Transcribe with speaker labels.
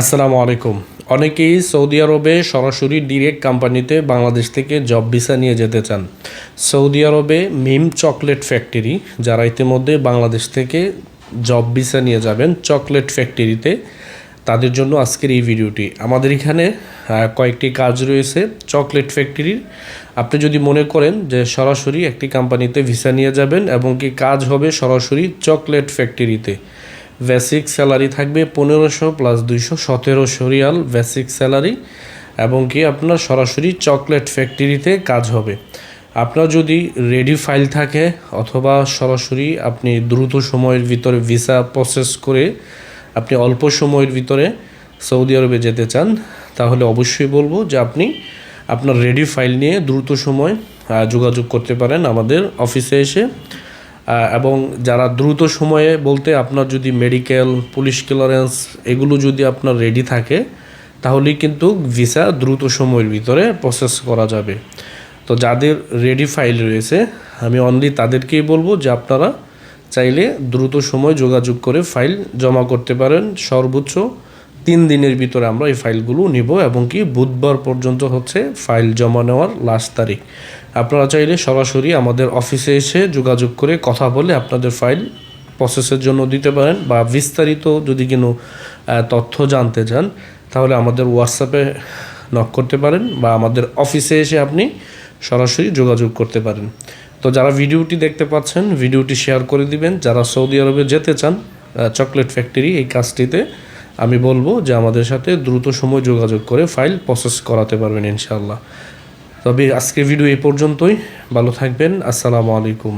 Speaker 1: আসসালামু আলাইকুম। অনেকেই সৌদি আরবে সরাসরি ডিরেক্ট কোম্পানিতে বাংলাদেশ থেকে জব ভিসা নিয়ে যেতে চান। সৌদি আরবে মিম চকলেট ফ্যাক্টরি যারা ইতিমধ্যে বাংলাদেশ থেকে জব ভিসা নিয়ে যাবেন চকলেট ফ্যাক্টরিতে তাদের জন্য আজকের এই ভিডিওটি। আমাদের এখানে কয়েকটি কাজ রয়েছে চকলেট ফ্যাক্টরির আপনি যদি মনে করেন যে সরাসরি একটি কোম্পানিতে ভিসা নিয়ে যাবেন এবং কি কাজ হবে সরাসরি চকলেট ফ্যাক্টরিতে বেসিক স্যালারি থাকবে পনেরোশো প্লাস দুইশো, সতেরোশো রিয়াল বেসিক স্যালারি এবং কি আপনার সরাসরি চকলেট ফ্যাক্টরিতে কাজ হবে। আপনার যদি রেডি ফাইল থাকে অথবা সরাসরি আপনি দ্রুত সময়ের ভিতরে ভিসা প্রসেস করে আপনি অল্প সময়ের ভিতরে সৌদি আরবে যেতে চান, তাহলে অবশ্যই বলব যে আপনি আপনার রেডি ফাইল নিয়ে দ্রুত সময় যোগাযোগ করতে পারেন আমাদের অফিসে এসে। এবং যারা দ্রুত সময়ে বলতে আপনার যদি মেডিকেল পুলিশ ক্লিয়ারেন্স এগুলো যদি আপনার রেডি থাকে, তাহলেই কিন্তু ভিসা দ্রুত সময়ের ভিতরে প্রসেস করা যাবে। তো যাদের রেডি ফাইল রয়েছে, আমি অনলি তাদেরকেই বলব যে আপনারা চাইলে দ্রুত সময় যোগাযোগ করে ফাইল জমা করতে পারেন। সর্বোচ্চ তিন দিনের ভিতরে আমরা এই ফাইলগুলো নিব এবং কি বুধবার পর্যন্ত হচ্ছে ফাইল জমা নেওয়ার লাস্ট তারিখ। আপনারা চাইলে সরাসরি আমাদের অফিসে এসে যোগাযোগ করে কথা বলে আপনাদের ফাইল প্রসেসের জন্য দিতে পারেন বা বিস্তারিত যদি কোনো তথ্য জানতে চান, তাহলে আমাদের হোয়াটসঅ্যাপে নক করতে পারেন বা আমাদের অফিসে এসে আপনি সরাসরি যোগাযোগ করতে পারেন। তো যারা ভিডিওটি দেখতে পাচ্ছেন, ভিডিওটি শেয়ার করে দিবেন। যারা সৌদি আরবে যেতে চান চকলেট ফ্যাক্টরি এই কাজটিতে আমি বলব যে আমাদের সাথে দ্রুত সময় যোগাযোগ করে ফাইল প্রসেস করাতে পারবেন ইনশাল্লাহ তবে আজকের ভিডিও এই পর্যন্তই। ভালো থাকবেন। আসসালামু আলাইকুম।